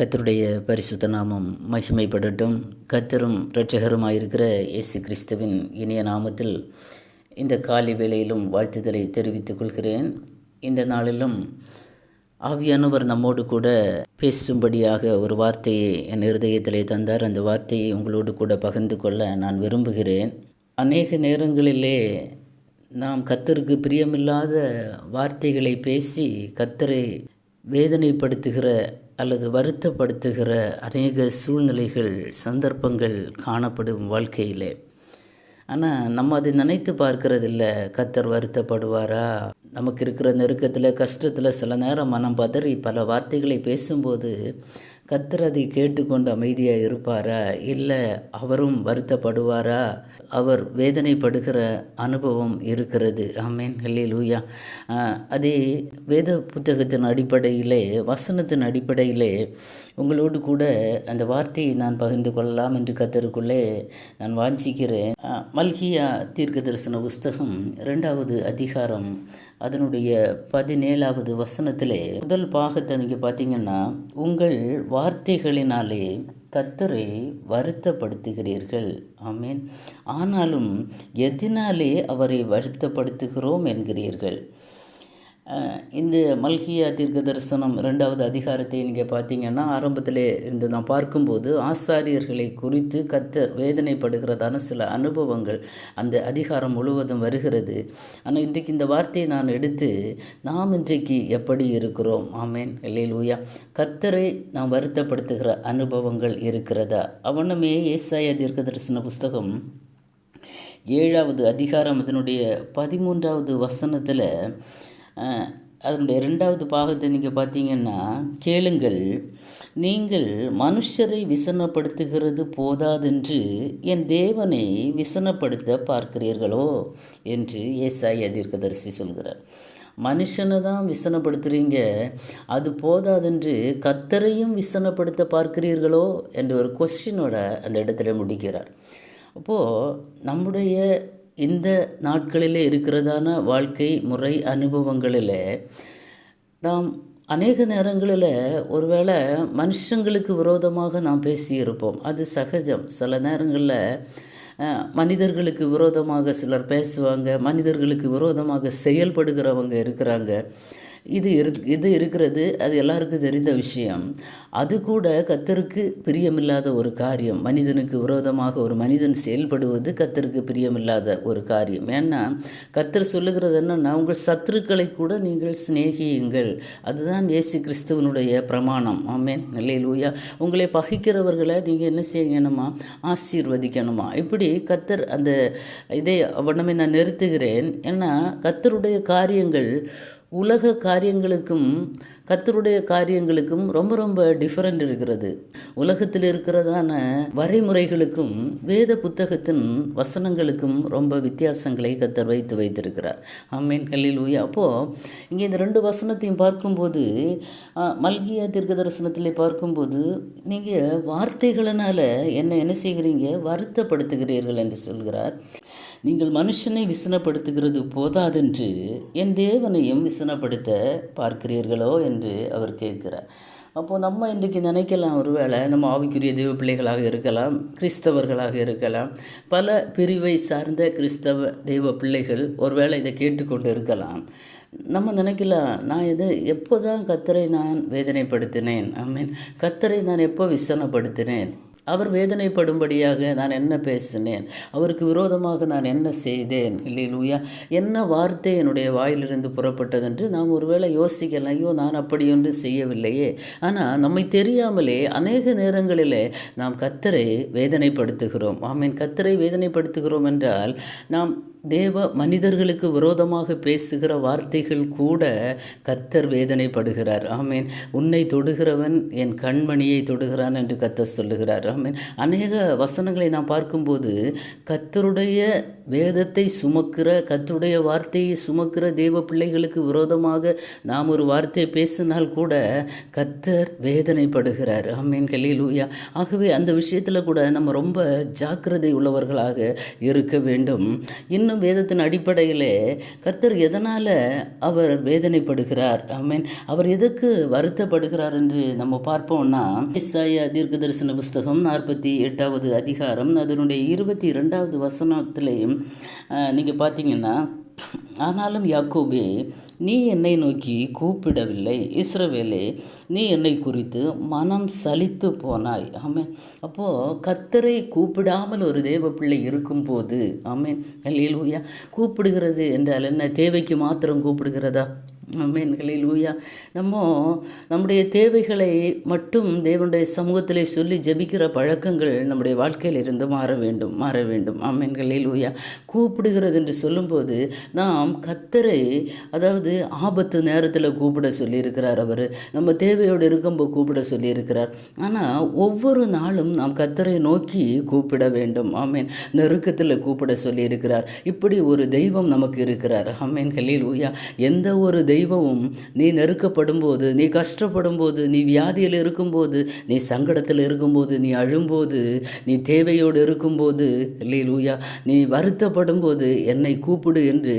கத்தருடைய பரிசுத்த நாமம் மகிமைப்படட்டும். கத்தரும் இரட்சகருமாயிருக்கிற இயேசு கிறிஸ்துவின் இனிய நாமத்தில் இந்த காலை வேளையிலும் வாழ்த்துதலை தெரிவித்துக் கொள்கிறேன். இந்த நாளிலும் ஆவியானவர் நம்மோடு கூட பேசும்படியாக ஒரு வார்த்தையை என் இருதயத்திலே தந்தார். அந்த வார்த்தையை உங்களோடு கூட பகிர்ந்து கொள்ள நான் விரும்புகிறேன். அநேக நேரங்களிலே நாம் கத்தருக்கு பிரியமில்லாத வார்த்தைகளை பேசி கத்தரை வேதனைப்படுத்துகிற அல்லது வருத்தப்படுத்துகிற அநேக சூழ்நிலைகள் சந்தர்ப்பங்கள் காணப்படும் வாழ்க்கையிலே. ஆனால் நம்ம அதை நினைத்து பார்க்கறதில்ல. கத்தர் வருத்தப்படுவாரா? நமக்கு இருக்கிற நெருக்கத்தில் கஷ்டத்தில் சில நேரம் மனம் பதறி பல வார்த்தைகளை பேசும்போது கத்தர் அதை கேட்டுக்கொண்டு அமைதியாக இருப்பாரா? இல்லை அவரும் வருத்தப்படுவாரா? அவர் வேதனைப்படுகிற அனுபவம் இருக்கிறது. ஆமேன். ஹல்லே லூயா அதே வேத புத்தகத்தின் அடிப்படையிலே வசனத்தின் அடிப்படையிலே உங்களோடு கூட அந்த வார்த்தையை நான் பகிர்ந்து கொள்ளலாம் என்று கத்தருக்குள்ளே நான் வாஞ்சிக்கிறேன். மல்கியா தீர்க்க தரிசன புஸ்தகம் ரெண்டாவது அதிகாரம் அதனுடைய பதினேழாவது வசனத்திலே முதல் பாகத்தை நீங்கள் பார்த்தீங்கன்னா உங்கள் வார்த்தைகளினாலே கத்தரை வருத்தப்படுத்துகிறீர்கள். ஆமீன். ஆனாலும் எதினாலே அவரை வருத்தப்படுத்துகிறோம் என்கிறீர்கள். இந்த மல்கியா தீர்க்க தரிசனம் ரெண்டாவது அதிகாரத்தை நீங்கள் பார்த்தீங்கன்னா ஆரம்பத்தில் இருந்து நான் பார்க்கும்போது ஆசாரியர்களை குறித்து கத்தர் வேதனைப்படுகிறதான சில அனுபவங்கள் அந்த அதிகாரம் முழுவதும் வருகிறது. ஆனால் இன்றைக்கு இந்த வார்த்தையை நான் எடுத்து நாம் இன்றைக்கு எப்படி இருக்கிறோம்? ஆமேன். இல்லையிலூயா கத்தரை நாம் வருத்தப்படுத்துகிற அனுபவங்கள் இருக்கிறதா? அவனமே ஏசாய தீர்க்க தரிசன புஸ்தகம் ஏழாவது அதிகாரம் அதனுடைய பதிமூன்றாவது வசனத்தில் அதனுடைய ரெண்டாவது பாகத்தை நீங்கள் பார்த்தீங்கன்னா கேளுங்கள். நீங்கள் மனுஷரை விசனப்படுத்துகிறது போதாதென்று என் தேவனை விசனப்படுத்த பார்க்கிறீர்களோ என்று ஏசாய் தீர்க்கதரிசி சொல்கிறார். மனுஷனை தான் விசனப்படுத்துகிறீங்க அது போதாதென்று கத்தரையும் விசனப்படுத்த பார்க்கிறீர்களோ என்ற ஒரு கொஸ்டினோட அந்த இடத்துல முடிக்கிறார். அப்போது நம்முடைய இந்த நாட்களிலே இருக்கிறதான வாழ்க்கை முறை அனுபவங்களில் நாம் அநேக நேரங்களில் ஒருவேளை மனுஷங்களுக்கு விரோதமாக நாம் பேசியிருப்போம். அது சகஜம். சில நேரங்களில் மனிதர்களுக்கு விரோதமாக சிலர் பேசுவாங்க மனிதர்களுக்கு விரோதமாக செயல்படுகிறவங்க இருக்கிறாங்க. இது இரு இது இருக்கிறது அது எல்லாருக்கும் தெரிந்த விஷயம். அது கூட கத்தருக்கு பிரியமில்லாத ஒரு காரியம். மனிதனுக்கு விரோதமாக ஒரு மனிதன் செயல்படுவது கத்தருக்கு பிரியமில்லாத ஒரு காரியம். ஏன்னா கத்தர் சொல்லுகிறது என்னென்னா உங்கள் சத்துருக்களை கூட நீங்கள் சிநேகியுங்கள். அதுதான் இயேசு கிறிஸ்துவனுடைய பிரமாணம். ஆமேன். லூயா உங்களை பகைக்கிறவர்களை நீங்கள் என்ன செய்யணுமா? ஆசீர்வதிக்கணுமா? இப்படி கத்தர் அந்த இதை அவனமே நான் நிறுத்துகிறேன். ஏன்னா கத்தருடைய காரியங்கள் உலக காரியங்களுக்கும் கத்தருடைய காரியங்களுக்கும் ரொம்ப ரொம்ப டிஃப்ரெண்ட் இருக்கிறது. உலகத்தில் இருக்கிறதான வரைமுறைகளுக்கும் வேத புத்தகத்தின் வசனங்களுக்கும் ரொம்ப வித்தியாசங்களை கத்தர் வைத்து வைத்திருக்கிறார். ஆமீன் கல்லில் ஊயா அப்போது இங்கே இந்த ரெண்டு வசனத்தையும் பார்க்கும்போது மல்கியா தீர்க்க தரிசனத்தில் பார்க்கும்போது நீங்கள் வார்த்தைகளினால் என்ன என்ன செய்கிறீங்க? வருத்தப்படுத்துகிறீர்கள் என்று சொல்கிறார். நீங்கள் மனுஷனை விசனப்படுத்துகிறது போதாதென்று என் தேவனையும் விசனப்படுத்த பார்க்கிறீர்களோ என்று அவர் கேட்கிறார். அப்போது நம்ம இன்றைக்கு நினைக்கலாம் ஒருவேளை நம்ம ஆவிக்குரிய தெய்வ பிள்ளைகளாக இருக்கலாம் கிறிஸ்தவர்களாக இருக்கலாம் பல பிரிவை சார்ந்த கிறிஸ்தவ தெய்வ பிள்ளைகள் ஒருவேளை இதை கேட்டுக்கொண்டு இருக்கலாம். நம்ம நினைக்கலாம் நான் எது எப்போ தான் கத்தரை நான் வேதனைப்படுத்தினேன் ஐ மீன் கத்தரை நான் எப்போ விசனப்படுத்தினேன்? அவர் வேதனைப்படும்படியாக நான் என்ன பேசினேன்? அவருக்கு விரோதமாக நான் என்ன செய்தேன்? இல்லையிலூயா. என்ன வார்த்தை என்னுடைய வாயிலிருந்து புறப்பட்டது என்று நாம் ஒருவேளை யோசிக்கலாம். ஐயோ நான் அப்படி ஒன்று செய்யவில்லையே. ஆனால் நம்மை தெரியாமலே அநேக நேரங்களிலே நாம் கத்தரை வேதனைப்படுத்துகிறோம். ஆமீன். கத்தரை வேதனைப்படுத்துகிறோம் என்றால் நாம் தேவ மனிதர்களுக்கு விரோதமாக பேசுகிற வார்த்தைகள் கூட கத்தர் வேதனைப்படுகிறார். ஆமீன். உன்னை தொடுகிறவன் என் கண்மணியை தொடுகிறான் என்று கத்தர் சொல்லுகிறார். ஆமீன். அநேக வசனங்களை நான் பார்க்கும்போது கத்தருடைய வேதத்தை சுமக்கிற கத்தருடைய வார்த்தையை சுமக்கிற தேவ பிள்ளைகளுக்கு விரோதமாக நாம் ஒரு வார்த்தையை பேசினால் கூட கத்தர் வேதனைப்படுகிறார். ஆமீன். கலிலூயா ஆகவே அந்த விஷயத்தில் கூட நம்ம ரொம்ப ஜாக்கிரதை உள்ளவர்களாக இருக்க வேண்டும். இன்னும் இன்னும் வேதத்தின் அடிப்படையிலே கர்த்தர் எதனால் அவர் வேதனைப்படுகிறார்? ஐ மீன் அவர் எதுக்கு வருத்தப்படுகிறார் என்று நம்ம பார்ப்போம்னா இசாய தீர்க்க தரிசன புஸ்தகம் நாற்பத்தி எட்டாவது அதிகாரம் அதனுடைய இருபத்தி ரெண்டாவது வசனத்திலையும் நீங்கள் பார்த்தீங்கன்னா ஆனாலும் யாக்கோபே நீ என்னை நோக்கி கூப்பிடவில்லை. இஸ்ரவேலே நீ என்னை குறித்து மனம் சலித்து போனாய். ஆமேன். அப்போது கத்தரை கூப்பிடாமல் ஒரு தேவ பிள்ளை இருக்கும்போது ஆமேன். அல்லையில் கூப்பிடுகிறது என்றால் என்ன? தேவைக்கு மாத்திரம் கூப்பிடுகிறதா? ஆமென் லூயா நம்ம நம்முடைய தேவைகளை மட்டும் தேவனுடைய சமூகத்திலே சொல்லி ஜெபிக்கிற பழக்கங்கள் நம்முடைய வாழ்க்கையில் இருந்து மாற வேண்டும் மாற வேண்டும். ஆமென் லூயா கூப்பிடுகிறது என்று சொல்லும்போது நாம் கத்தரை அதாவது ஆபத்து நேரத்தில் கூப்பிட சொல்லியிருக்கிறார் அவர். நம்ம தேவையோடு இருக்கும்போது கூப்பிட சொல்லியிருக்கிறார். ஆனால் ஒவ்வொரு நாளும் நாம் கத்தரை நோக்கி கூப்பிட வேண்டும். ஆமேன். நெருக்கத்தில் கூப்பிட சொல்லியிருக்கிறார். இப்படி ஒரு தெய்வம் நமக்கு இருக்கிறார். ஆமேன் லூயா எந்த ஒரு தெய்வமும் நீ நெருக்கப்படும் போது நீ கஷ்டப்படும் போது நீ வியாதியில் இருக்கும்போது நீ சங்கடத்தில் இருக்கும்போது நீ அழும்போது நீ தேவையோடு இருக்கும்போது இல்லை லூயா நீ வருத்தப்படும் போது என்னை கூப்பிடு என்று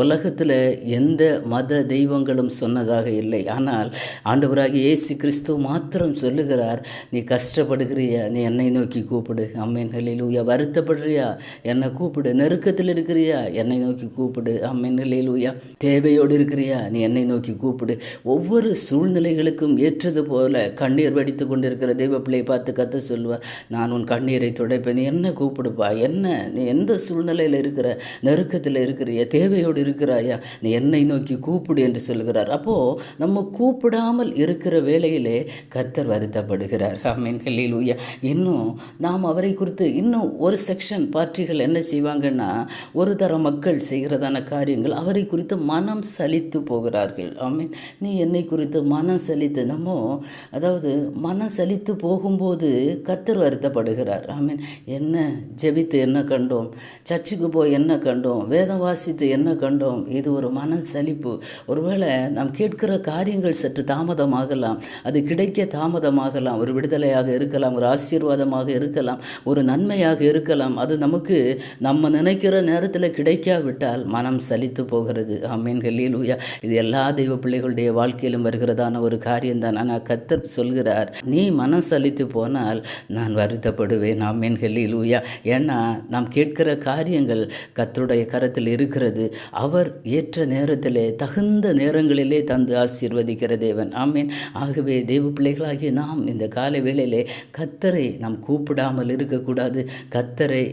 உலகத்தில் எந்த மத தெய்வங்களும் சொன்னதாக இல்லை. ஆனால் ஆண்டவராகி இயேசு கிறிஸ்து மாத்திரம் சொல்லுகிறார் நீ கஷ்டப்படுகிறியா? நீ என்னை நோக்கி கூப்பிடு. அம்மேன் லூயா வருத்தப்படுறியா? என்னை கூப்பிடு. நெருக்கத்தில் இருக்கிறியா? என்னை நோக்கி கூப்பிடு. அம்மேன் லூயா தேவையோடு இருக்கிறியா? நீ என்னை நோக்கி கூப்பிடு. ஒவ்வொரு சூழ்நிலைகளுக்கும் ஏற்றது போல கண்ணீர் வடித்து கொண்டிருக்கிற தெய்வ பிள்ளையை பார்த்து கற்று சொல்வார் நான் உன் கண்ணீரை துடைப்பேன். நீ என்ன கூப்பிடுப்பா? என்ன? நீ எந்த சூழ்நிலையில் இருக்கிற? நெருக்கத்தில் இருக்கிறியா? தேவையோடு இருக்கிறாயா? நீ என்னை நோக்கி கூப்பிடு என்று சொல்கிறார் அப்போது நம்ம கூப்பிடாமல் இருக்கிற வேளையிலே கர்த்தர் வருத்தப்படுகிறார். ஆமீன். ஹல்லேலூயா. இன்னும் நாம் அவரை குறித்து இன்னும் ஒரு செக்ஷன் பார்ட்டிகள் என்ன செய்வாங்கன்னா ஒரு தர மக்கள் செய்கிறதான காரியங்கள் அவரை குறித்து மனம் சலித்து போகிறார்கள் ஆமீன். நீ என்னை குறித்து மனம் சலித்து நம்ம அதாவது மனம் சலித்து போகும்போது கத்தர் வருத்தப்படுகிறார். ஆமீன். என்ன ஜெபித்து என்ன கண்டோம்? சர்ச்சுக்கு போய் என்ன கண்டோம்? வேதம் வாசித்து என்ன கண்டோம்? இது ஒரு மன சலிப்பு. ஒருவேளை நாம் கேட்கிற காரியங்கள் சற்று தாமதமாகலாம். அது கிடைக்க தாமதமாகலாம். ஒரு விடுதலையாக இருக்கலாம். ஒரு ஆசீர்வாதமாக இருக்கலாம். ஒரு நன்மையாக இருக்கலாம். அது நமக்கு நம்ம நினைக்கிற நேரத்தில் கிடைக்காவிட்டால் மனம் சலித்து போகிறது. ஆமீன். ஹல்லேலூயா. இது எல்லா தெய்வ பிள்ளைகளுடைய வாழ்க்கையிலும் வருகிறதான ஒரு காரியம்தான். ஆனால் கத்தர் சொல்கிறார் நீ மனம் சலித்து போனால் நான் வருத்தப்படுவேன். ஆமேன். ஹல்லேலூயா. ஏன்னா நாம் கேட்கிற காரியங்கள் கத்தருடைய கரத்தில் இருக்கிறது. அவர் ஏற்ற நேரத்திலே தகுந்த நேரங்களிலே தந்து ஆசீர்வதிக்கிற தேவன். ஆமேன். ஆகவே தெய்வ பிள்ளைகளாகிய நாம் இந்த கால வேளையிலே கத்தரை நாம் கூப்பிடாமல் இருக்கக்கூடாது. கத்தரை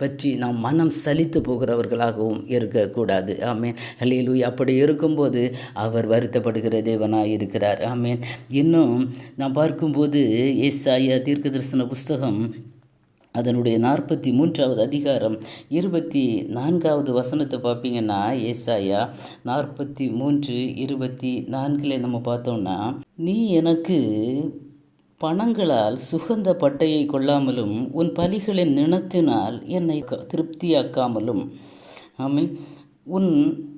பற்றி நாம் மனம் சலித்து போகிறவர்களாகவும் இருக்கக்கூடாது. ஆமேன். ஹல்லேலூயா. அப்படி இருக்கும்போது அவர் வருத்தப்படுகிற தேவனாக இருக்கிறார். ஆமேன். இன்னும் நான் பார்க்கும்போது ஏசாயா தீர்க்க தரிசன புஸ்தகம் அதனுடைய நாற்பத்தி மூன்றாவது அதிகாரம் இருபத்தி நான்காவது வசனத்தை பார்ப்பீங்கன்னா ஏசாயா நாற்பத்தி மூன்று இருபத்தி நான்கில் நம்ம பார்த்தோம்னா நீ எனக்கு பணங்களால் சுகந்த பட்டையை கொள்ளாமலும் உன் பலிகளின் நினத்தினால் என்னை க- திருப்தியாக்காமலும். ஆமே உன்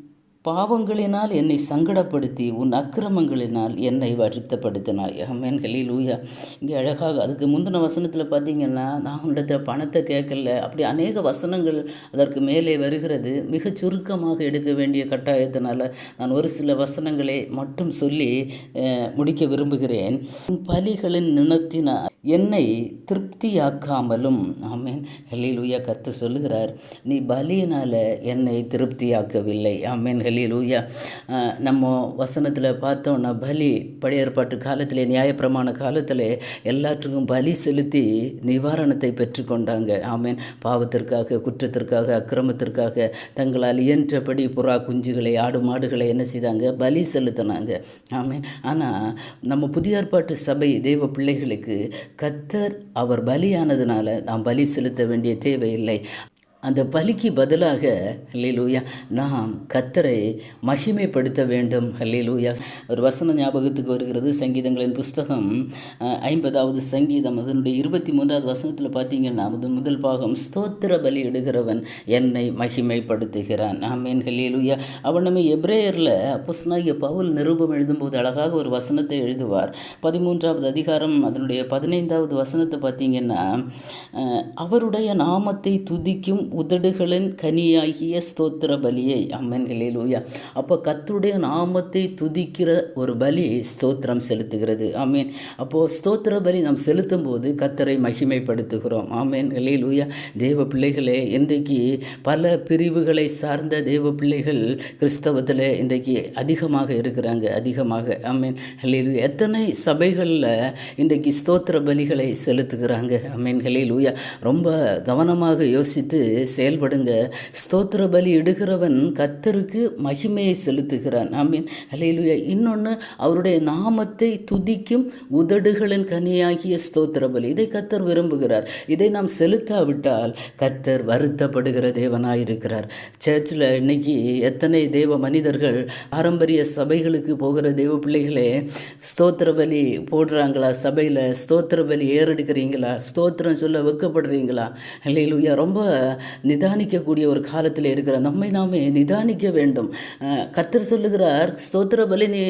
பாவங்களினால் என்னை சங்கடப்படுத்தி உன் அக்கிரமங்களினால் என்னை வருத்தப்படுத்தினாய். ஆமேன். லூயா இங்கே அழகாக அதுக்கு முந்தின வசனத்தில் பார்த்தீங்கன்னா நான் உன்னிடத்த பணத்தை கேட்கல. அப்படி அநேக வசனங்கள் அதற்கு மேலே வருகிறது. மிகச் சுருக்கமாக எடுக்க வேண்டிய கட்டாயத்தினால் நான் ஒரு சில வசனங்களை மட்டும் சொல்லி முடிக்க விரும்புகிறேன். உன் பலிகளின் நினத்தினால் என்னை திருப்தியாக்காமலும் ஆமேன். ஹலிலூயா கற்று சொல்லுகிறார் நீ பலியினால் என்னை திருப்தியாக்கவில்லை. ஆமேன். லூயா நம்ம வசனத்தில் பார்த்தோம்னா பலி பழைய ஏற்பாட்டு காலத்திலே நியாயப்பிரமாண காலத்தில் எல்லாற்றுக்கும் பலி செலுத்தி நிவாரணத்தை பெற்றுக்கொண்டாங்க. ஆமேன். பாவத்திற்காக குற்றத்திற்காக அக்கிரமத்திற்காக தங்களால் இயன்றபடி புறா குஞ்சுகளை ஆடு மாடுகளை என்ன செய்தாங்க? பலி செலுத்தினாங்க. ஆமேன். ஆனால் நம்ம புதிய ஏற்பாட்டு சபை தெய்வ பிள்ளைகளுக்கு கத்தர் அவர் பலியானதுனால நாம் பலி செலுத்த வேண்டிய தேவையில்லை. அந்த பலிக்கு பதிலாக ஹல்லேலூயா நாம் கத்தரை மகிமைப்படுத்த வேண்டும். ஹல்லேலூயா. ஒரு வசன ஞாபகத்துக்கு வருகிறது. சங்கீதங்களின் புஸ்தகம் ஐம்பதாவது சங்கீதம். அதனுடைய இருபத்தி மூன்றாவது வசனத்தில் பார்த்தீங்கன்னா அது முதல் பாகம் ஸ்தோத்திர பலி இடுகிறவன் என்னை மகிமைப்படுத்துகிறான். ஆமேன் ஹல்லேலூயா. அவன் நம்ம எப்ரேயரில் அப்போஸ்னாகிய பவுல் நிருபம் எழுதும்போது அழகாக ஒரு வசனத்தை எழுதுவார். பதிமூன்றாவது அதிகாரம் அதனுடைய பதினைந்தாவது வசனத்தை பார்த்தீங்கன்னா அவருடைய நாமத்தை துதிக்கும் உதடுகளின் கனியாகிய ஸ்தோத்திர பலியை. அம்மன் ஹalleluya. அப்போ கத்துடைய நாமத்தை துதிக்கிற ஒரு பலி ஸ்தோத்திரம் செலுத்துகிறது. ஆமீன். அப்போது ஸ்தோத்திர பலி நாம் செலுத்தும் போது கத்தரை மகிமைப்படுத்துகிறோம். ஆமேன். ஹalleluya. தேவ பிள்ளைகளே இன்றைக்கு பல பிரிவுகளை சார்ந்த தேவ பிள்ளைகள் கிறிஸ்தவத்தில் இன்றைக்கு அதிகமாக இருக்கிறாங்க. அதிகமாக. ஆமீன். ஹalleluya. எத்தனை சபைகளில் இன்றைக்கு ஸ்தோத்திர பலிகளை செலுத்துகிறாங்க? ஆமீன். ஹalleluya. ரொம்ப கவனமாக யோசித்து செயல்படுங்க. ஸ்தோத்திர பலி இடுகிறவன் கத்தருக்கு மகிமையை செலுத்துகிறான். ஐ மீன் அலையிலுயா இன்னொன்று அவருடைய நாமத்தை துதிக்கும் உதடுகளின் கனியாகிய ஸ்தோத்திர பலி. இதை கத்தர் விரும்புகிறார். இதை நாம் செலுத்தாவிட்டால் கத்தர் வருத்தப்படுகிற தேவனாயிருக்கிறார். சர்ச்சில் இன்னைக்கு எத்தனை தேவ மனிதர்கள் பாரம்பரிய சபைகளுக்கு போகிற தேவ பிள்ளைகளே ஸ்தோத்திர பலி போடுறாங்களா? சபையில் ஸ்தோத்திர பலி ஏறெடுக்கிறீங்களா? ஸ்தோத்திரம் சொல்ல வெக்கப்படுறீங்களா? இல்லையிலுயா ரொம்ப நிதானிக்கக்கூடிய ஒரு காலத்தில் இருக்கிற நம்மை நாமே நிதானிக்க வேண்டும். கத்தர் சொல்லுகிறார் ஸ்தோத்திர பலி நீ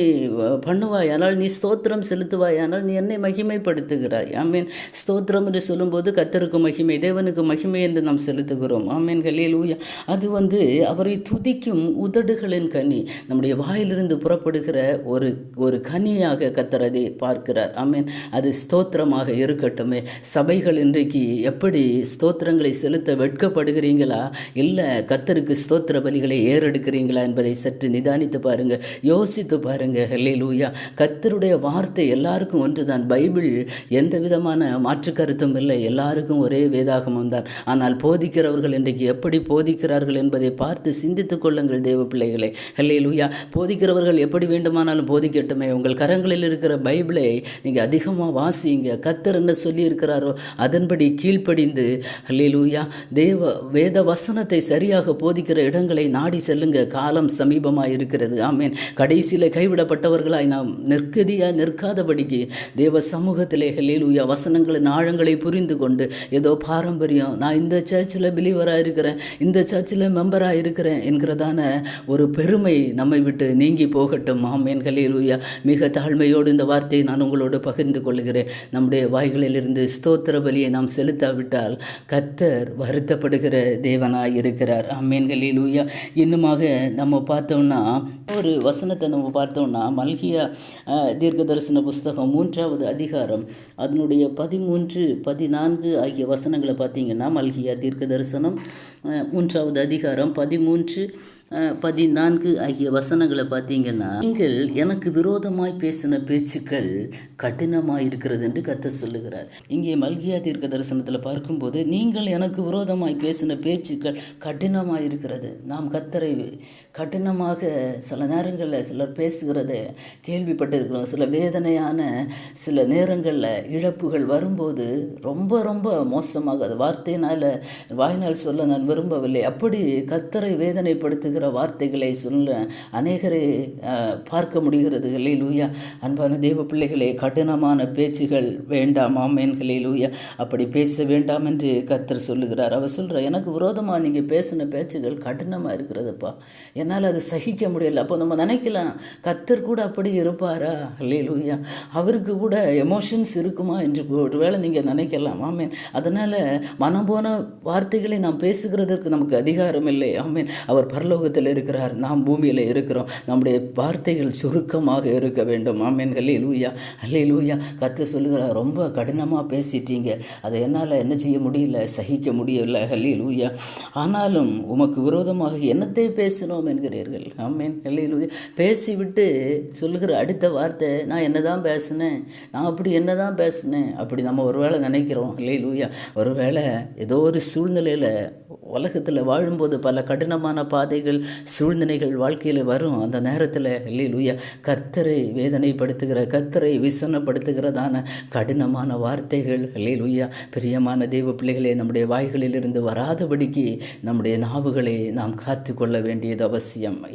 பண்ணுவாய் ஆனால் நீ ஸ்தோத்திரம் செலுத்துவாய் ஆனால் நீ என்னை மகிமைப்படுத்துகிறாய். ஆமீன். ஸ்தோத்திரம் என்று சொல்லும்போது கத்தருக்கு மகிமை தேவனுக்கு மகிமை என்று நாம் செலுத்துகிறோம். ஆமீன். ஊயா அது வந்து அவரை துதிக்கும் உதடுகளின் கனி. நம்முடைய வாயிலிருந்து புறப்படுகிற ஒரு ஒரு கனியாக கர்த்தர் அதை பார்க்கிறார். ஆமீன். அது ஸ்தோத்திரமாக இருக்கட்டுமே. சபைகள் இன்றைக்கு எப்படி ஸ்தோத்திரங்களை செலுத்த வெட்கப்படு வெட்கப்படுகிறீங்களா இல்லை கத்தருக்கு ஸ்தோத்திர பலிகளை ஏறெடுக்கிறீங்களா என்பதை சற்று நிதானித்து பாருங்க யோசித்து பாருங்க. ஹல்லே லூயா கத்தருடைய வார்த்தை எல்லாருக்கும் ஒன்றுதான். பைபிள் எந்த விதமான மாற்று கருத்தும் இல்லை. எல்லாருக்கும் ஒரே வேதாகமம் தான். ஆனால் போதிக்கிறவர்கள் இன்றைக்கு எப்படி போதிக்கிறார்கள் என்பதை பார்த்து சிந்தித்துக் கொள்ளுங்கள் தேவ பிள்ளைகளை. ஹெல்லே லூயா போதிக்கிறவர்கள் எப்படி வேண்டுமானாலும் போதிக்கட்டுமே. உங்கள் கரங்களில் இருக்கிற பைபிளை நீங்கள் அதிகமாக வாசிங்க. கத்தர் என்ன சொல்லி இருக்கிறாரோ அதன்படி கீழ்ப்படிந்து ஹல்லேலூயா தேவ வேத வசனத்தை சரியாக போதிக்கிற இடங்களை நாடி செல்லுங்க. காலம் சமீபமாக இருக்கிறது ஆமேன். கடைசியில் கைவிடப்பட்டவர்களாய் நாம் நெற்கதியாக நிற்காதபடிக்கு தேவ சமூகத்திலே ஹல்லேலூயா வசனங்களின் ஆழங்களை புரிந்து கொண்டு ஏதோ பாரம்பரியம் நான் இந்த சர்ச்சில் பிலீவராக இருக்கிறேன் இந்த சர்ச்சில் மெம்பராக இருக்கிறேன் என்கிறதான ஒரு பெருமை நம்மை விட்டு நீங்கி போகட்டும். ஆமேன். ஹல்லேலூயா. மிக தாழ்மையோடு இந்த வார்த்தையை நான் உங்களோடு பகிர்ந்து கொள்கிறேன். நம்முடைய வாய்களிலிருந்து ஸ்தோத்திர பலியை நாம் செலுத்தாவிட்டால் கத்தர் வருத்தப்படுகிற தேவனாய் இருக்கிறார். ஆமேன்களிலூயா இன்னுமாக நம்ம பார்த்தோம்னா ஒரு வசனத்தை நம்ம பார்த்தோம்னா மல்கியா தீர்க்க தரிசன புஸ்தகம் மூன்றாவது அதிகாரம் அதனுடைய பதிமூன்று பதினான்கு ஆகிய வசனங்களை பார்த்தீங்கன்னா மல்கியா தீர்க்க தரிசனம் மூன்றாவது அதிகாரம் பதிமூன்று பதினான்கு ஆகிய வசனங்களை பார்த்தீங்கன்னா நீங்கள் எனக்கு விரோதமாய் பேசின பேச்சுக்கள் கடினமாக இருக்கிறது என்று கத்த சொல்லுகிறார். இங்கே மல்கியா தீர்க்க தரிசனத்தில் பார்க்கும்போது நீங்கள் எனக்கு விரோதமாய் பேசின பேச்சுக்கள் கடினமாக இருக்கிறது நாம் கத்தரை கடினமாக சில நேரங்களில் சிலர் பேசுகிறத கேள்விப்பட்டிருக்கிறோம். சில வேதனையான சில நேரங்களில் இழப்புகள் வரும்போது ரொம்ப ரொம்ப மோசமாக அது வார்த்தையினால் வாய்நாள் சொல்ல நான் விரும்பவில்லை. அப்படி கத்தரை வேதனைப்படுத்துகிற வார்த்தைகளை சொல்ல அநேகரை பார்க்க முடிகிறது. லூயா அன்பான தெய்வ பிள்ளைகளே கடினமான பேச்சுகள் வேண்டாம். ஆமேன்களே லூயா அப்படி பேச வேண்டாம் என்று கத்தர் சொல்லுகிறார். அவர் சொல்கிறார் எனக்கு விரோதமாக நீங்கள் பேசின பேச்சுகள் கடினமாக இருக்கிறதுப்பா. என்னால் அது சகிக்க முடியல. அப்போ நம்ம நினைக்கலாம் கத்தர் கூட அப்படி இருப்பாரா? லூயா அவருக்கு கூட எமோஷன்ஸ் இருக்குமா என்று ஒரு வேளை நீங்கள் நினைக்கலாம். ஆமேன். அதனால் மனம் போன வார்த்தைகளை நாம் பேசுகிறதற்கு நமக்கு அதிகாரம் இல்லை. ஆமேன். அவர் பரலோகத்தில் இருக்கிறார். நாம் பூமியில் இருக்கிறோம். நம்முடைய வார்த்தைகள் சுருக்கமாக இருக்க வேண்டும். ஆமேன். அல்லே லூயா அல்லே லூயா கத்து சொல்லுகிறார் ரொம்ப கடினமாக பேசிட்டீங்க. அதை என்னால் என்ன செய்ய முடியல? சகிக்க முடியல. அல்லே லூயா ஆனாலும் உமக்கு விரோதமாக என்னத்தை பேசினோம் என்கிறீர்கள். ஆமேன். ஹல்லே பேசிவிட்டு சொல்லுகிற அடுத்த வார்த்தை நான் என்ன தான் பேசினேன் நான் அப்படி என்ன தான் பேசினேன் அப்படி நம்ம ஒரு வேளை நினைக்கிறோம். இல்லை லூயா ஒருவேளை ஏதோ ஒரு சூழ்நிலையில் உலகத்தில் வாழும்போது பல கடினமான பாதைகள் சூழ்நிலைகள் வாழ்க்கையில் வரும். அந்த நேரத்தில் இல்லை லூயா கர்த்தரை வேதனைப்படுத்துகிற கர்த்தரை விசனப்படுத்துகிறதான கடினமான வார்த்தைகள் இல்லை லூயா பிரியமான தெய்வ பிள்ளைகளே நம்முடைய வாய்களிலிருந்து வராதபடிக்கு நம்முடைய நாவுகளை நாம் காத்து கொள்ள வேண்டியது அவசியம்.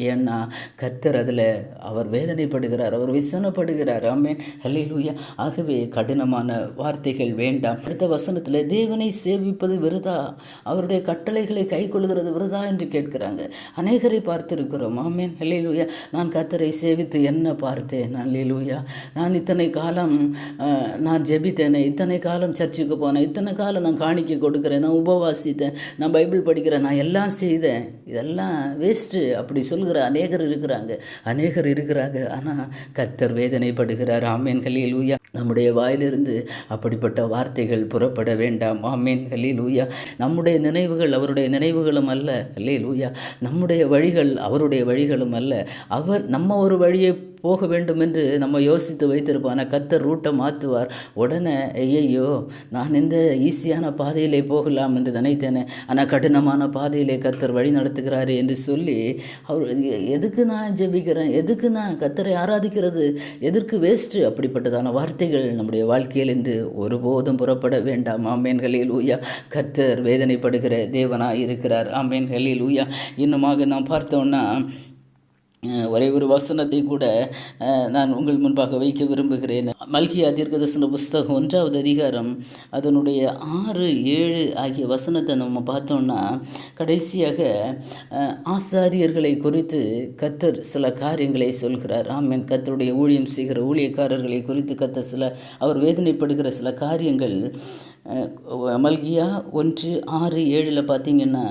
ஏன்னா கத்தர் அதில் அவர் வேதனைப்படுகிறார் அவர் விசனப்படுகிறார் ஆமேன். ஹல்லேலூயா. ஆகவே கடினமான வார்த்தைகள் வேண்டாம். அடுத்த வசனத்தில் தேவனை சேவிப்பது விருதா? அவருடைய கட்டளைகளை கை கொள்கிறது விரதா என்று கேட்கிறாங்க. அநேகரை பார்த்திருக்கிறோம். ஆமேன். ஹல்லேலூயா. நான் கத்தரை சேவித்து என்ன பார்த்தேன்? அல்லேலூயா நான் இத்தனை காலம் நான் ஜெபித்தேனே. இத்தனை காலம் சர்ச்சுக்கு போனேன். இத்தனை காலம் நான் காணிக்க கொடுக்குறேன். நான் உபவாசித்தேன். நான் பைபிள் படிக்கிறேன். நான் எல்லாம் செய்தேன். இதெல்லாம் வேஸ்ட்டு. அப்படி சொல்கிற அநேகர் இருக்கிறாங்க. அநேகர் இருக்கிறாங்க. ஆனால் கத்தர் வேதனைப்படுகிறார். ஆமேன். ஹல்லேலூயா. நம்முடைய வாயிலிருந்து அப்படிப்பட்ட வார்த்தைகள் புறப்பட வேண்டாம். ஆமேன். ஹல்லேலூயா. நம்முடைய நினைவுகள் அவருடைய நினைவுகளும் அல்ல. ஹல்லேலூயா. நம்முடைய வழிகள் அவருடைய வழிகளும் அல்ல. அவர் நம்ம ஒரு வழியை போக வேண்டும் என்று நம்ம யோசித்து வைத்திருப்போம். ஆனால் கத்தர் ரூட்டை மாற்றுவார். உடனே ஐயையோ நான் இந்த ஈஸியான பாதையிலே போகலாம் என்று நினைத்தேனே. ஆனால் கடினமான பாதையிலே கத்தர் வழி நடத்துகிறாரு என்று சொல்லி அவர் எதுக்கு நான் ஜெபிக்கிறேன்? எதுக்கு நான் கத்தரை ஆராதிக்கிறது? எதற்கு வேஸ்ட்டு அப்படிப்பட்டதான வார்த்தைகள் நம்முடைய வாழ்க்கையில் என்று ஒருபோதும் புறப்பட வேண்டாம். ஆமேன் ஊயா கத்தர் வேதனைப்படுகிற தேவனாக இருக்கிறார் ஆமேன் ஊயா இன்னுமாக நாம் பார்த்தோம்னா ஒரே ஒரு வசனத்தை கூட நான் உங்கள் முன்பாக வைக்க விரும்புகிறேன். மல்கியா தீர்க்கதர்சன புஸ்தகம் ஒன்றாவது அதிகாரம் அதனுடைய ஆறு ஏழு ஆகிய வசனத்தை நம்ம பார்த்தோம்னா கடைசியாக ஆசாரியர்களை குறித்து கத்தர் சில காரியங்களை சொல்கிறார். ஆமேன். கத்தருடைய ஊழியம் செய்கிற ஊழியக்காரர்களை குறித்து கத்தர் சில அவர் வேதனைப்படுகிற சில காரியங்கள் மல்கியா ஒன்று ஆறு ஏழில் பார்த்தீங்கன்னா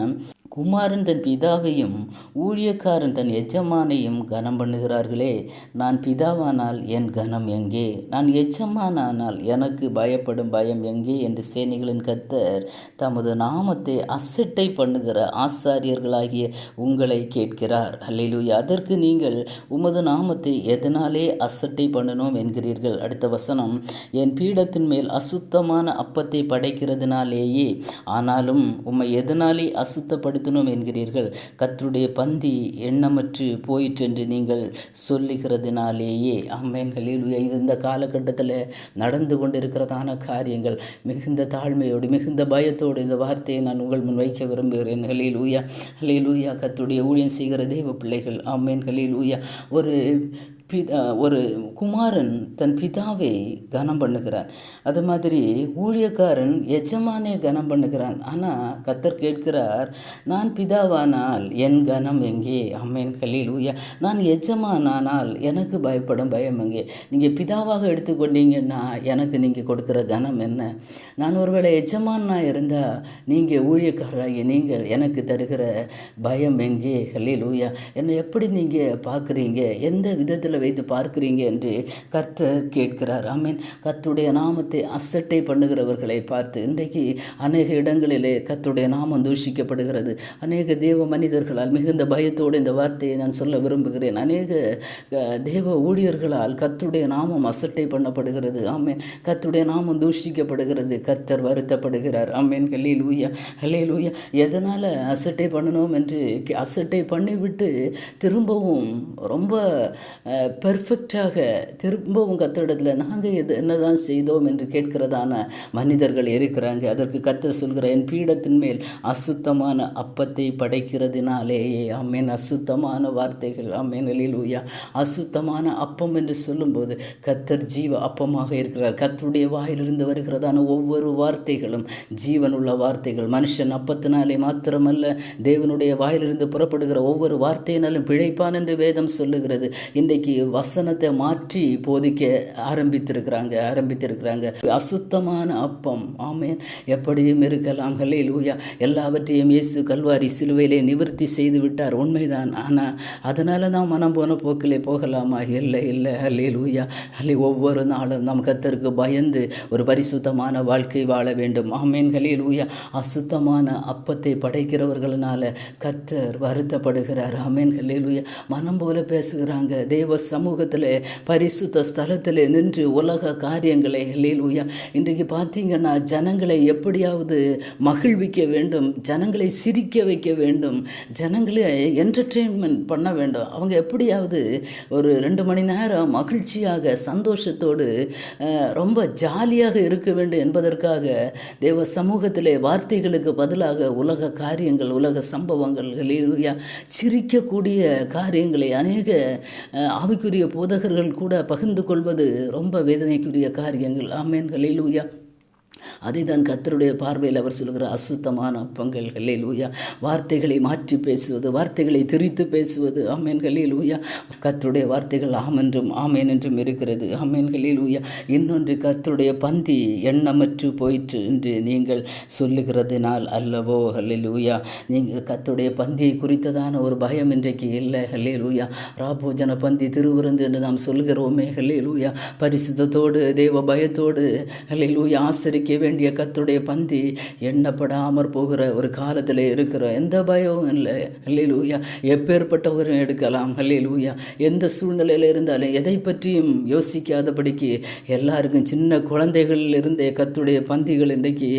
குமாரன் தன் பிதாவையும் ஊழியக்காரன் தன் எஜமானையும் கனம் பண்ணுகிறார்களே. நான் பிதாவானால் என் கனம் எங்கே? நான் எஜமானானால் எனக்கு பயப்படும் பயம் எங்கே? என்று சேனைகளின் கத்தர் தமது நாமத்தை அசட்டை பண்ணுகிற ஆசாரியர்களாகிய உங்களை கேட்கிறார். அல்லேலூயா. அதற்கு நீங்கள் உமது நாமத்தை எதனாலே அசட்டை பண்ணணும் என்கிறீர்கள்? அடுத்த வசனம் என் பீடத்தின் மேல் அசுத்தமான அப்பத்தை படைக்கிறதுனாலேயே. ஆனாலும் உம்மை எதனாலே செலுத்தினோம் என்கிறீர்கள். கத்தருடைய பந்தி எண்ணமற்று போயிற்று என்று நீங்கள் சொல்லுகிறதுனாலேயே. அம்மேன்களில் இது இந்த காலகட்டத்தில் நடந்து கொண்டிருக்கிறதான காரியங்கள். மிகுந்த தாழ்மையோடு மிகுந்த பயத்தோடு இந்த வார்த்தையை நான் உங்கள் முன் வைக்க விரும்புகிறேன். ஹலில் ஊயா ஹலில் ஊயா கத்துடைய ஊழியம் செய்கிற தெய்வ பிள்ளைகள். ஆமேன். ஊயா ஒரு ஒரு குமாரன் தன் பிதாவை கனம் பண்ணுகிறான் அது மாதிரி ஊழியக்காரன் எஜமானே கனம் பண்ணுகிறான். ஆனால் கத்தர் கேட்கிறார் நான் பிதாவானால் என் கனம் எங்கே? அம்மேன் கலீல் ஊயா நான் எஜமானானால் எனக்கு பயப்படும் பயம் எங்கே? நீங்கள் பிதாவாக எடுத்துக்கொண்டீங்கன்னா எனக்கு நீங்கள் கொடுக்குற கனம் என்ன? நான் ஒருவேளை எஜமானா இருந்தால் நீங்கள் ஊழியக்காரராகி நீங்கள் எனக்கு தருகிற பயம் எங்கே? கலீல் ஊயா என்னை எப்படி நீங்கள் பார்க்குறீங்க? எந்த விதத்தில் வைத்து பார்க்கிறீங்க என்று கர்த்தர் கேட்கிறார். ஆமீன். கத்துடைய நாமத்தை அசட்டை பண்ணுகிறவர்களை பார்த்து இன்றைக்கு அநேக இடங்களிலே கத்துடைய நாமம் தூஷிக்கப்படுகிறது. அநேக தேவ மனிதர்களால் மிகுந்த பயத்தோடு இந்த வார்த்தையை நான் சொல்ல விரும்புகிறேன். அநேக தேவ ஊழியர்களால் கத்துடைய நாமம் அசட்டை பண்ணப்படுகிறது. ஆமேன். கத்துடைய நாமம் தூஷிக்கப்படுகிறது. கர்த்தர் வருத்தப்படுகிறார். ஆமேன். ஹல்லேல் ஊயா ஹல்லேல் ஊயா எதனால் அசட்டை பண்ணணும் என்று கே- அசட்டை பண்ணிவிட்டு திரும்பவும் ரொம்ப பெர்ஃபெக்டாக திரும்பவும் கத்தரிடத்தில் நாங்கள் எது என்னதான் செய்தோம் என்று கேட்கிறதான மனிதர்கள் இருக்கிறாங்க. அதற்கு கத்தர் சொல்கிற என் பீடத்தின் மேல் அசுத்தமான அப்பத்தை படைக்கிறதுனாலேயே அம்மேன் அசுத்தமான வார்த்தைகள் அம்மேன் ஊயா அசுத்தமான அப்பம் என்று சொல்லும்போது கத்தர் ஜீவ அப்பமாக இருக்கிறார். கத்தருடைய வாயிலிருந்து வருகிறதான ஒவ்வொரு வார்த்தைகளும் ஜீவனுள்ள வார்த்தைகள். மனுஷன் அப்பத்தினாலே மாத்திரமல்ல தேவனுடைய வாயிலிருந்து புறப்படுகிற ஒவ்வொரு வார்த்தையினாலும் பிழைப்பான் என்று வேதம் சொல்லுகிறது. இன்றைக்கு வசனத்தை மாற்றி போதிக்க ஆரம்பித்திருக்கிறாங்க ஆரம்பித்திருக்கிறாங்க. அசுத்தமான அப்பம். ஆமேன். எப்படியும் இருக்கலாம். ஹலே லூயா எல்லாவற்றையும் இயேசு கல்வாரி சிலுவையிலே நிவர்த்தி செய்து விட்டார். உண்மைதான். ஆனால் அதனால தான் மனம் போன போக்கிலே போகலாமா? இல்லை இல்லை. ஹலே லூயா ஹலே ஒவ்வொரு நாளும் நம் கத்தருக்கு பயந்து ஒரு பரிசுத்தமான வாழ்க்கை வாழ வேண்டும். ஆமேன். ஹலே லூயா அசுத்தமான அப்பத்தை படைக்கிறவர்களால கத்தர் வருத்தப்படுகிறார். ஆமேன். ஹலே லூயா மனம் போல பேசுகிறாங்க. தேவ சமூகத்தில் பரிசுத்த ஸ்தலத்தில் நின்று உலக காரியங்களை ஹல்லேலூயா இன்றைக்கு பார்த்தீங்கன்னா ஜனங்களை எப்படியாவது மகிழ்விக்க வேண்டும் ஜனங்களை சிரிக்க வைக்க வேண்டும் ஜனங்களை என்டர்டெயின்மெண்ட் பண்ண வேண்டும். அவங்க எப்படியாவது ஒரு ரெண்டு மணி நேரம் மகிழ்ச்சியாக சந்தோஷத்தோடு ரொம்ப ஜாலியாக இருக்க வேண்டும் என்பதற்காக தேவ சமூகத்திலே வார்த்தைகளுக்கு பதிலாக உலக காரியங்கள் உலக சம்பவங்கள் சிரிக்கக்கூடிய காரியங்களை அநேக அஹ், ஆவிக்குரிய போதகர்கள் கூட பகிர்ந்து கொள்வது ரொம்ப வேதனைக்குரிய காரியங்கள். ஆமேன். ஹல்லேலூயா அதை தான் கத்தருடைய பார்வையில் அவர் சொல்கிற அசுத்தமான அப்பங்கள். லூயா வார்த்தைகளை மாற்றி பேசுவது வார்த்தைகளை திரித்து பேசுவது. ஆமேன். லூயா கத்தருடைய வார்த்தைகள் ஆமென்றும் ஆமேன் என்றும் இருக்கிறது. ஆமேன். லூயா இன்னொன்று கத்தருடைய பந்தி எண்ணமற்று போயிற்று என்று நீங்கள் சொல்லுகிறதுனால் அல்லவோ. லூயா நீங்கள் கத்தருடைய பந்தியை குறித்ததான ஒரு பயம் இன்றைக்கு இல்லை. லூயா ராபோஜன பந்தி திருவிருந்து என்று நாம் சொல்கிறோமே லூயா பரிசுத்தத்தோடு தேவ பயத்தோடு லூயா ஆசரிக்கவே வேண்டிய கத்துடைய பந்தி எண்ணப்படாமற் போகிற ஒரு காலத்தில் இருக்கிற எந்த பயமும் இல்லை. அல்லேலூயா. எப்பேற்பட்டவரும் எடுக்கலாம். ஹல்லே லூயா எந்த சூழ்நிலையில் இருந்தாலும் எதை பற்றியும் யோசிக்காதபடிக்கு எல்லாருக்கும் சின்ன குழந்தைகளில் இருந்தே கத்துடைய பந்திகள் இன்றைக்கு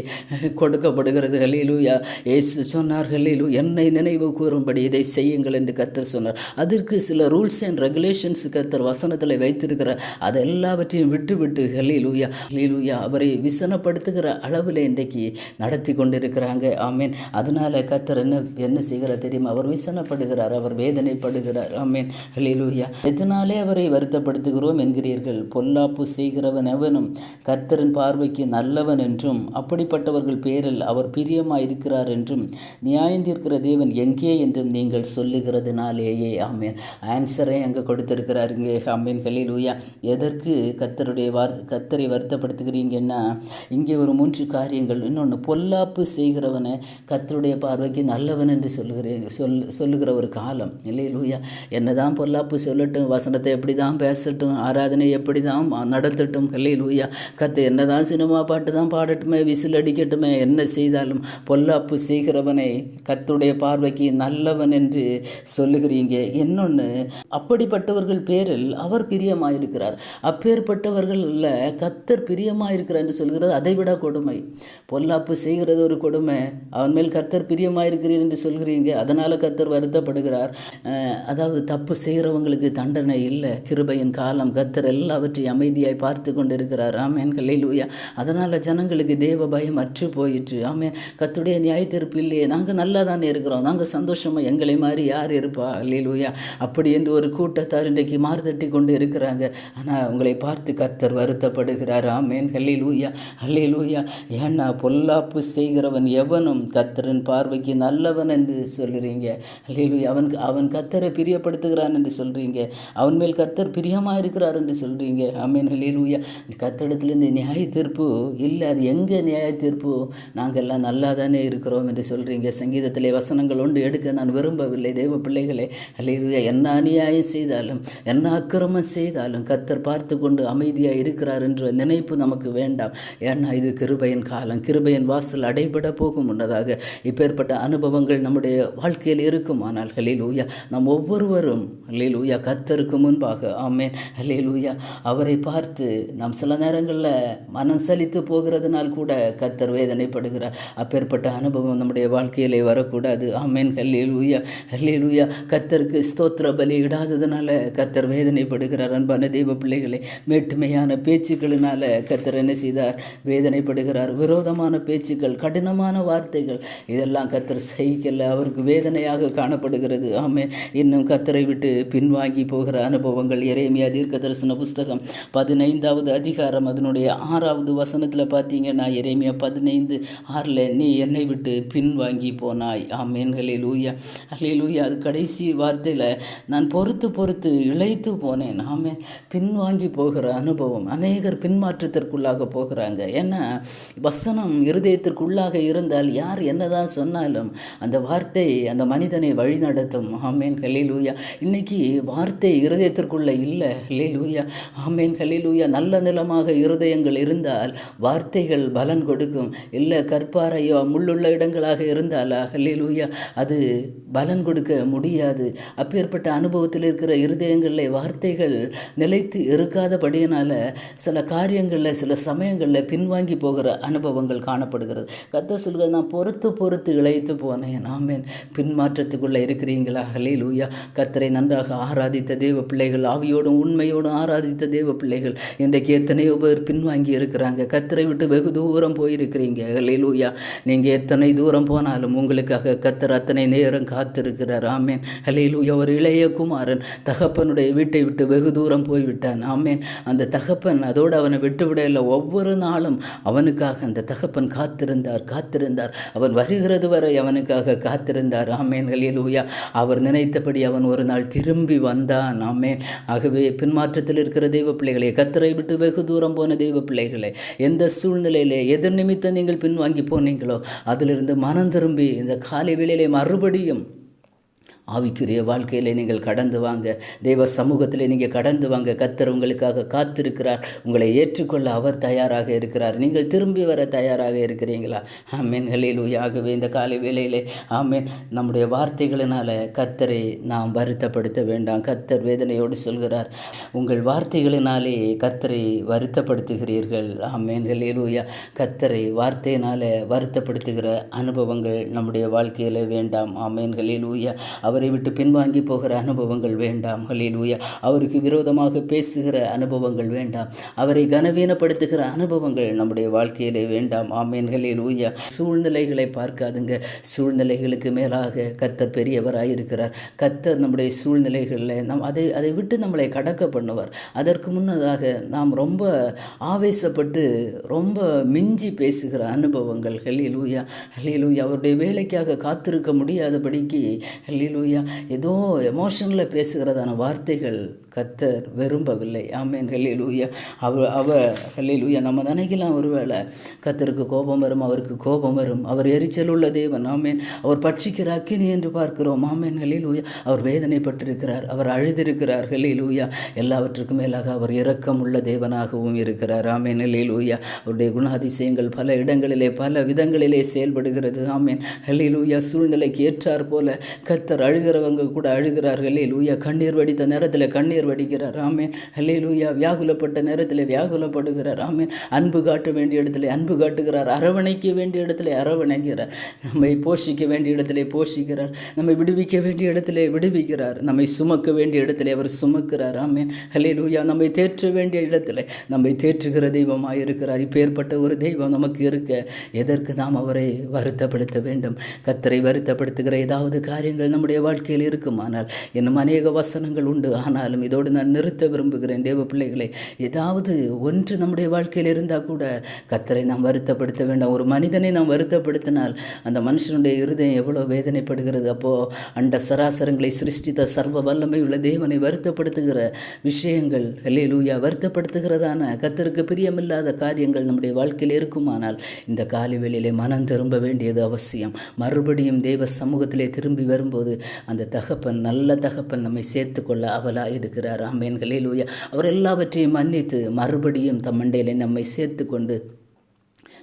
கொடுக்கப்படுகிறது. அல்லேலூயா. ஏசு சொன்னார். அல்லேலூ என்னை நினைவு கூறும்படி இதை செய்யுங்கள் என்று கத்தர் சொன்னார். அதற்கு சில ரூல்ஸ் அண்ட் ரெகுலேஷன்ஸ் கத்தர் வசனத்தில் வைத்திருக்கிற அதை எல்லாவற்றையும் விட்டு விட்டு ஹல்லேலூயா ஹல்லேலூயா அவரை விசனப்படுத்துகிற அளவில் இன்றைக்கு நடத்தி கொண்டிருக்கிறாங்க. ஆமீன். அதனால் கத்தர் என்ன என்ன செய்கிறார் தெரியுமா? அவர் விசனப்படுகிறார் அவர் வேதனைப்படுகிறார். ஆமீன். ஹலிலூயா எதனாலே அவரை வருத்தப்படுத்துகிறோம் என்கிறீர்கள்? பொல்லாப்பு செய்கிறவன் எவனும்? கர்த்தரின் பார்வைக்கு நல்லவன் என்றும் அப்படிப்பட்டவர்கள் பேரில் அவர் பிரியமாக இருக்கிறார் என்றும் நியாயந்திருக்கிற தேவன் எங்கே என்றும் நீங்கள் சொல்லுகிறதுனாலேயே. ஆமீன். ஆன்சரை அங்கே கொடுத்திருக்கிறாருங்க ஆமீன். ஹலிலூயா எதற்கு கத்தருடைய வார் கத்தரை வருத்தப்படுத்துகிறீங்கன்னா இங்கே ஒரு மூன்று காரியங்கள். இன்னொன்று பொல்லாப்பு செய்கிறவனை கத்தருடைய பார்வைக்கு நல்லவன் என்று சொல்லுகிறேன் சொல் சொல்லுகிற ஒரு காலம். இல்லை லூயா என்ன தான் பொல்லாப்பு சொல்லட்டும் வசனத்தை எப்படி தான் பேசட்டும் ஆராதனை எப்படி தான் நடத்தட்டும் இல்லை லூயா கத்து என்ன தான் சினிமா பாட்டு தான் பாடட்டுமே விசில் அடிக்கட்டுமே என்ன செய்தாலும் பொல்லாப்பு செய்கிறவனை கத்துடைய பார்வைக்கு நல்லவன் என்று சொல்லுகிறீங்க. இன்னொன்று அப்படிப்பட்டவர்கள் பேரில் அவர் பிரியமாயிருக்கிறார். அப்பேற்பட்டவர்கள் கத்தர் பிரியமாயிருக்கிறார் என்று சொல்கிறது அதை விட கொடுமை. பொல்லாப்பு செய்கிறது ஒரு கொடுமை. அவன் மேல் கர்த்தர் பிரியமாயிருக்கிறீர் என்று சொல்கிறீங்க. அதனால் கர்த்தர் வருத்தப்படுகிறார். அதாவது தப்பு செய்கிறவங்களுக்கு தண்டனை இல்லை. கிருபையின் காலம் கர்த்தர் எல்லாவற்றையும் அமைதியாய் பார்த்து கொண்டு இருக்கிறார் ஆமேன். லூயா அதனால் ஜனங்களுக்கு தேவ பயம் அற்று போயிற்று. ஆமேன். கத்துடைய நியாயத்திருப்பு இல்லையே. நாங்கள் நல்லா தானே இருக்கிறோம். நாங்கள் சந்தோஷமாக எங்களை மாதிரி யார் இருப்பா? லூயா அப்படி என்று ஒரு கூட்டத்தார் இன்றைக்கு மாறுதட்டி கொண்டு இருக்கிறாங்க. ஆனால் உங்களை பார்த்து கர்த்தர் வருத்தப்படுகிறார். ஆமேன். லூயா அல்லே லூயா ஏன்னா பொல்லாப்பு செய்கிறவன் எவனும் கத்தரின் பார்வைக்கு நல்லவன் என்று சொல்கிறீங்க அல்லேலூயா அவன் அவன் கத்தரை பிரியப்படுத்துகிறான் என்று சொல்கிறீங்க அவன் மேல் கத்தர் பிரியமாக இருக்கிறார் என்று சொல்கிறீங்க அமீன் ஹலேலூயா கத்தடத்துலேருந்து நியாய தீர்ப்பு இல்லை. அது எங்கே நியாய தீர்ப்பு? நாங்கள் எல்லாம் நல்லா தானே இருக்கிறோம் என்று சொல்கிறீங்க சங்கீதத்திலே வசனங்கள் ஒன்று எடுக்க நான் விரும்பவில்லை. தேவ பிள்ளைகளே அல்லேலூயா என்ன அநியாயம் செய்தாலும் என்ன அக்கிரமம் செய்தாலும் கத்தர் பார்த்து கொண்டு அமைதியாக இருக்கிறார் என்ற நினைப்பு நமக்கு வேண்டாம். ஏன்னா இது கிருபையின் காலம் கிருபையின் வாசல் அடைபட போகும் முன்னதாக இப்பேற்பட்ட அனுபவங்கள் நம்முடைய வாழ்க்கையில் இருக்கும். ஆனால் ஊயா நம் ஒவ்வொருவரும் ஹலில் கத்தருக்கு முன்பாக ஆமேன் ஹலில் அவரை பார்த்து நாம் சில நேரங்களில் மனம் சலித்து போகிறதுனால் கூட கத்தர் வேதனைப்படுகிறார். அப்பேற்பட்ட அனுபவம் நம்முடைய வாழ்க்கையிலே வரக்கூடாது. ஆமேன் ஹல்லில் ஊயா ஊயா கத்தருக்கு ஸ்தோத்திர பலி இடாததுனால கத்தர் வேதனைப்படுகிறார். அன்பான தெய்வ பிள்ளைகளை மேட்டுமையான பேச்சுக்களினால கத்தர் என்ன செய்தார்? வேதனை வேதனைப்படுகிறார் விரோதமான பேச்சுக்கள் கடினமான வார்த்தைகள் இதெல்லாம் கத்தர் சகிக்கல. அவருக்கு வேதனையாக காணப்படுகிறது. ஆமே இன்னும் கத்தரை விட்டு பின்வாங்கி போகிற அனுபவங்கள். இறைமையா தீர்க்க தரிசன புஸ்தகம் பதினைந்தாவது அதிகாரம். அதனுடைய ஆறாவது வசனத்தில் பார்த்தீங்கன்னா இறைமையா பதினைந்து ஆறில் நீ என்னை விட்டு பின்வாங்கி போனாய். ஆமேன்களே லூயா அல்லே லூயா அது கடைசி வார்த்தையில் நான் பொறுத்து பொறுத்து இழைத்து போனேன். ஆமே பின்வாங்கி போகிற அனுபவம். அநேகர் பின்மாற்றத்திற்குள்ளாக போகிறாங்க. ஏன்னா வசனம் இருதயத்திற்குள்ளாக இருந்தால் யார் என்னதான் சொன்னாலும் அந்த வார்த்தை அந்த மனிதனை வழிநடத்தும். ஆமேன் ஹலிலூயா இன்னைக்கு வார்த்தை இருதயத்திற்குள்ளே இல்லை ஹலிலூயா ஆமேன் ஹலிலூயா நல்ல நிலமாக இருதயங்கள் இருந்தால் வார்த்தைகள் பலன் கொடுக்கும். இல்லை கற்பாறையோ முள்ளுள்ள இடங்களாக இருந்தாலா ஹலிலூயா அது பலன் கொடுக்க முடியாது. அப்பேற்பட்ட அனுபவத்தில் இருக்கிற இருதயங்களில் வார்த்தைகள் நிலைத்து இருக்காதபடியினால சில காரியங்களில் சில சமயங்களில் பின்வாங்கி போகிற அனுபவங்கள் காணப்படுகிறது. கத்த சொல்கிறது நான் பொறுத்து பொறுத்து இழைத்து போனேன். ஆமேன். பின்மாற்றத்துக்குள்ளே இருக்கிறீங்களா ஹலே லூயா கத்தரை நன்றாக ஆராதித்த தேவ பிள்ளைகள் ஆவியோடும் உண்மையோடும் ஆராதித்த தேவ பிள்ளைகள் இன்றைக்கு எத்தனையோ பேர் பின்வாங்கி இருக்கிறாங்க. கத்தரை விட்டு வெகு தூரம் போயிருக்கிறீங்க. ஹலே லூயா நீங்கள் எத்தனை தூரம் போனாலும் உங்களுக்காக கத்தர் அத்தனை நேரம் காத்திருக்கிறார். ஆமேன். ஹலேலூயா ஒரு இளைய குமாரன் தகப்பனுடைய வீட்டை விட்டு வெகு தூரம் போய்விட்டான். ஆமேன். அந்த தகப்பன் அதோடு அவனை விட்டுவிட இல்லை. ஒவ்வொரு நாளும் அவனுக்காக அந்த தகப்பன் காத்திருந்தார் காத்திருந்தார். அவன் வருகிறது வரை அவனுக்காக காத்திருந்தார். ஆமேன் ஹலேலூயா அவர் நினைத்தபடி அவன் ஒரு நாள் திரும்பி வந்தான். ஆமேன். ஆகவே பின்மாற்றத்தில் இருக்கிற தெய்வ பிள்ளைகளே கத்தரை விட்டு வெகு தூரம் போன தெய்வ பிள்ளைகளே எந்த சூழ்நிலையிலே எதிர் நிமித்தம் நீங்கள் பின்வாங்கி போனீங்களோ அதிலிருந்து மனம் திரும்பி இந்த காலை வேளையிலே மறுபடியும் ஆவிக்குரிய வாழ்க்கையில் நீங்கள் கடந்து வாங்க. தெய்வ சமூகத்தில் நீங்கள் கடந்து வாங்க. கத்தர் உங்களுக்காக காத்திருக்கிறார். உங்களை ஏற்றுக்கொள்ள அவர் தயாராக இருக்கிறார். நீங்கள் திரும்பி வர தயாராக இருக்கிறீங்களா ஆமீன். ஹலிலூயாகவே இந்த காலை வேளையிலே ஆமீன். நம்முடைய வார்த்தைகளினால் கத்தரை நாம் வருத்தப்படுத்த வேண்டாம். கத்தர் வேதனையோடு சொல்கிறார். உங்கள் வார்த்தைகளினாலே கத்தரை வருத்தப்படுத்துகிறீர்கள். ஆமீன். ஹலிலூயா கத்தரை வார்த்தையினால் வருத்தப்படுத்துகிற அனுபவங்கள் நம்முடைய வாழ்க்கையில் வேண்டாம். ஆமீன். ஹலிலூயா அவர் அவரை விட்டு பின்வாங்கி போகிற அனுபவங்கள் வேண்டாம். ஹலிலூயா அவருக்கு விரோதமாக பேசுகிற அனுபவங்கள் வேண்டாம். அவரை கனவீனப்படுத்துகிற அனுபவங்கள் நம்முடைய வாழ்க்கையிலே வேண்டாம். ஆமீன். ஹலிலூயா சூழ்நிலைகளை பார்க்காதுங்க. சூழ்நிலைகளுக்கு மேலாக கத்தர் பெரியவராக இருக்கிறார் கத்தர் நம்முடைய சூழ்நிலைகளில் நம் அதை அதை விட்டு நம்மளை கடக்க பண்ணுவார். அதற்கு முன்னதாக நாம் ரொம்ப ஆவேசப்பட்டு ரொம்ப மிஞ்சி பேசுகிற அனுபவங்கள். ஹலிலூயா ஹலிலூயா அவருடைய வேலைக்காக காத்திருக்க முடியாதபடிக்கு ஹலிலூயா ஹலிலூயா ஏதோ எமோஷனில் பேசுகிறதான வார்த்தைகள். கத்தர் விரும்பவில்லை. ஆமேன். ஹலிலூயா அவர் அவர் ஹலிலூயா நம்ம நினைக்கலாம் ஒருவேளை கத்தருக்கு கோபம் வரும் அவருக்கு கோபம் வரும். அவர் எரிச்சல் உள்ள தேவன். ஆமேன். அவர் பட்சிக்கிற அக்கினி என்று பார்க்கிறோம். ஆமேன். ஹலிலூயா அவர் வேதனைப்பட்டிருக்கிறார். அவர் அழுதிருக்கிறார். ஹலிலூயா எல்லாவற்றுக்கும் மேலாக அவர் இரக்கம் உள்ள தேவனாகவும் இருக்கிறார். ஆமேன். ஹலிலூயா அவருடைய குணாதிசயங்கள் பல இடங்களிலே பல விதங்களிலே செயல்படுகிறது. ஆமேன். ஹலிலூயா சூழ்நிலைக்கு ஏற்றார் போல கத்தர் அழுகிறவங்க கூட அழுகிறார்கள் லூயா கண்ணீர் வடித்த நேரத்தில் கண்ணீர் வடிக்கிறார் ஆமேன். ஹலேலூயா வியாகுலப்பட்ட நேரத்தில் வியாகுலப்படுகிறார். ஆமேன். அன்பு காட்ட வேண்டிய இடத்துல அன்பு காட்டுகிறார். அரவணைக்க வேண்டிய இடத்துல அரவணைக்கிறார். நம்மை போஷிக்க வேண்டிய இடத்துல போஷிக்கிறார். நம்மை விடுவிக்க வேண்டிய இடத்துல விடுவிக்கிறார். நம்மை சுமக்க வேண்டிய இடத்துல அவர் சுமக்கிறார். ஆமேன். ஹலேலூயா நம்மை தேற்ற வேண்டிய இடத்துல நம்மை தேற்றுகிற தெய்வமாக இருக்கிறார். இப்பேற்பட்ட ஒரு தெய்வம் நமக்கு இருக்க எதற்கு நாம் அவரை வருத்தப்படுத்த வேண்டும்? கத்தரை வருத்தப்படுத்துகிற ஏதாவது காரியங்கள் நம்முடைய வாழ்க்கையில் இருக்குமானால் இன்னும் அநேக வசனங்கள் உண்டு. ஆனாலும் இதோ இதோடு நான் நிறுத்த விரும்புகிறேன். தேவ பிள்ளைகளை ஏதாவது ஒன்று நம்முடைய வாழ்க்கையில் இருந்தால் கூட கத்தரை நாம் வருத்தப்படுத்த வேண்டாம். ஒரு மனிதனை நாம் வருத்தப்படுத்தினால் அந்த மனுஷனுடைய இருதயம் எவ்வளோ வேதனைப்படுகிறது. அப்போது அண்ட சராசரங்களை சிருஷ்டித்த சர்வ வல்லமை உள்ள தேவனை வருத்தப்படுத்துகிற விஷயங்கள் லூயா வருத்தப்படுத்துகிறதான கத்தருக்கு பிரியமில்லாத காரியங்கள் நம்முடைய வாழ்க்கையில் இருக்குமானால் இந்த காலை வேளையிலே மனம் திரும்ப வேண்டியது அவசியம். மறுபடியும் தேவ சமூகத்திலே திரும்பி வரும்போது அந்த தகப்பன் நல்ல தகப்பன் நம்மை சேர்த்துக்கொள்ள அவலாக இருக்கிறார் இருக்கிறார் ஆமேன்களே லூயா அவர் எல்லாவற்றையும் மன்னித்து மறுபடியும் தம்மண்டையிலே நம்மை சேர்த்து கொண்டு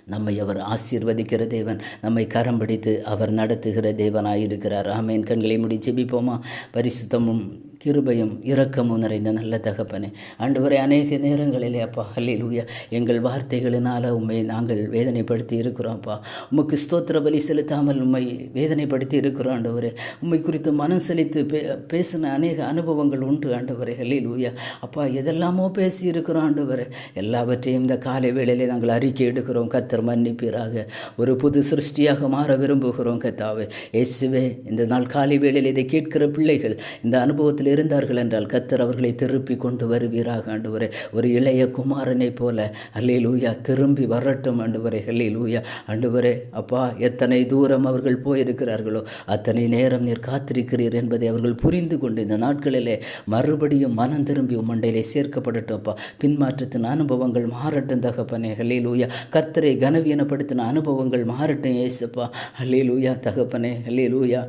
நம்மை அவர் ஆசீர்வதிக்கிற தேவன் நம்மை கரம் பிடித்து அவர் நடத்துகிற தேவனாயிருக்கிறார். ஆமேன். கண்களை முடி ஜெபிப்போமா? பரிசுத்தமும் கிருபையும் இரக்கமும் நிறைந்த நல்ல தகப்பனே. ஆண்டவரை அநேக நேரங்களிலே அப்பா ஹல்லேலூயா. எங்கள் வார்த்தைகளினால் உண்மை நாங்கள் வேதனைப்படுத்தி இருக்கிறோம் அப்பா உமக்கு ஸ்தோத்திர பலி செலுத்தாமல் உண்மை வேதனைப்படுத்தி இருக்கிறோம் ஆண்டவரே. உண்மை குறித்து மனம் செலுத்து பே பேசின அநேக அனுபவங்கள் உண்டு ஆண்டவரே. ஹல்லேலூயா. அப்பா எதெல்லாமோ பேசி இருக்கிறோம் ஆண்டவரே. எல்லாவற்றையும் இந்த காலை வேளையிலே நாங்கள் அறிக்கை எடுக்கிறோம் கத்தர் மன்னிப்பீராக. ஒரு புது சிருஷ்டியாக மாற விரும்புகிறோம் கத்தாவே. இயேசுவே இந்த நாள் காலை வேளையில் இதை கேட்கிற பிள்ளைகள் இந்த அனுபவத்தில் இருந்தார்கள் என்றால் கத்தர் அவர்களை திருப்பி கொண்டு வருவீராக ஆண்டவரே. ஒரு இளைய குமாரனை போல அல்லே லூயா திரும்பி வரட்டும் ஆண்டவரே. அல்லே லூயா ஆண்டவரே அப்பா எத்தனை தூரம் அவர்கள் போயிருக்கிறார்களோ அத்தனை நேரம் நீர் காத்திருக்கிறீர் என்பதை அவர்கள் புரிந்து கொண்டு இந்த நாட்களிலே மறுபடியும் மனம் திரும்பி உம்மண்டையிலே சேர்க்கப்படட்டும் அப்பா. பின்மாற்றத்தின் அனுபவங்கள் மாறட்டும் தகப்பனே. ஹலே லூயா கத்தரை கனவீனப்படுத்தின அனுபவங்கள் மாறட்டும் ஏசப்பா ஹலே லூயா தகப்பனே. ஹலே லூயா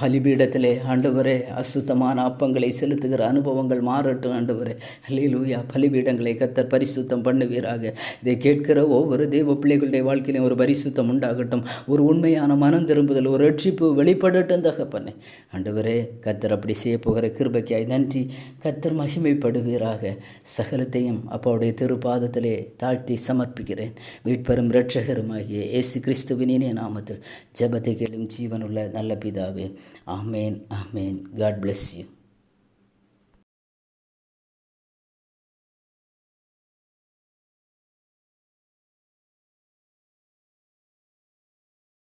பலிபீடத்திலே ஆண்டவரே அசுத்தமான அப்பங்களை செலுத்துகிற அனுபவங்கள் மாறட்டும் ஆண்டவரே. லூயா பலிபீடங்களை கத்தர் பரிசுத்தம் பண்ணுவீராக. இதை கேட்கிற ஒவ்வொரு தெய்வ பிள்ளைகளுடைய வாழ்க்கையிலும் ஒரு பரிசுத்தம் உண்டாகட்டும். ஒரு உண்மையான மனம் திரும்புதல் ஒரு ரட்சிப்பு வெளிப்படட்டும் தகப்பண்ணே ஆண்டவரே கத்தர் அப்படி செய்ய போகிற கிருபைக்காய் நன்றி. கத்தர் மகிமைப்படுவீராக. சகலத்தையும் அப்பாவுடைய திருப்பாதத்திலே தாழ்த்தி சமர்ப்பிக்கிறேன். வீட்பெரும் இரட்சகருமாகிய ஏசு கிறிஸ்துவின் நாமத்தில் ஜபத்தை கேளும் ஜீவனுள்ள நல்ல பிதாவே. ஆமேன் ஆமேன். God bless you